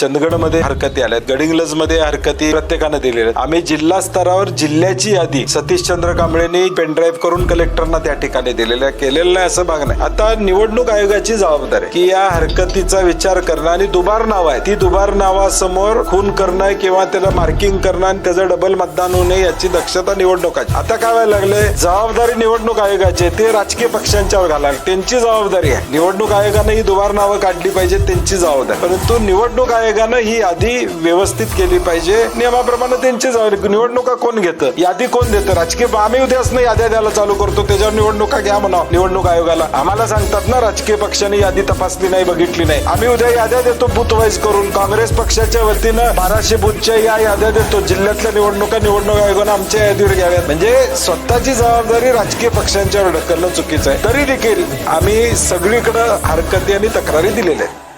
चंदगडमध्ये हरकती आल्यात. गडिंग्लजमध्ये हरकती प्रत्येकानं दिलेल्या आम्ही जिल्हा स्तरावर जिल्ह्याची यादी सतीश चंद्र कांबळेंनी पेनड्राईव्ह करून कलेक्टरना त्या ठिकाणी दिलेल्या केलेलं नाही असं भाग नाही. आता निवडणूक आयोगाची जबाबदारी की या हरकतीचा विचार करणं आणि दुबार नाव आहे. ती दुबार नावासमोर खून करणं किंवा त्याला मार्किंग करणं आणि त्याचं डबल मतदान होऊ नये याची दक्षता निवडणुकाची. आता काय व्हायला लागले जबाबदारी निवडणूक आयोगाची आहे, ते राजकीय पक्षांच्यावर घालायला त्यांची जबाबदारी आहे. निवडणूक आयोगानं ही दुबार नावं काढली पाहिजे त्यांची जबाबदारी परंतु निवडणूक आयोग आयोगानं ही यादी व्यवस्थित केली पाहिजे. नियमाप्रमाणे त्यांची निवडणुका कोण घेतं? यादी कोण देतं? राजकीय आम्ही उद्याच याद्या द्यायला चालू करतो. त्याच्यावर निवडणुका घ्या म्हणा निवडणूक आयोगाला. आम्हाला सांगतात ना राजकीय पक्षांनी यादी तपासली नाही बघितली नाही. आम्ही उद्या याद्या देतो बूथ वाईज करून. काँग्रेस पक्षाच्या वतीनं बाराशे बूथच्या या याद्या देतो. जिल्ह्यातल्या निवडणुका निवडणूक आयोगानं आमच्या यादीवर घ्याव्यात. म्हणजे स्वतःची जबाबदारी राजकीय पक्षांच्यावर ढकलणं चुकीचं आहे. तरी देखील आम्ही सगळीकडे हरकती आणि तक्रारी दिलेल्या आहेत.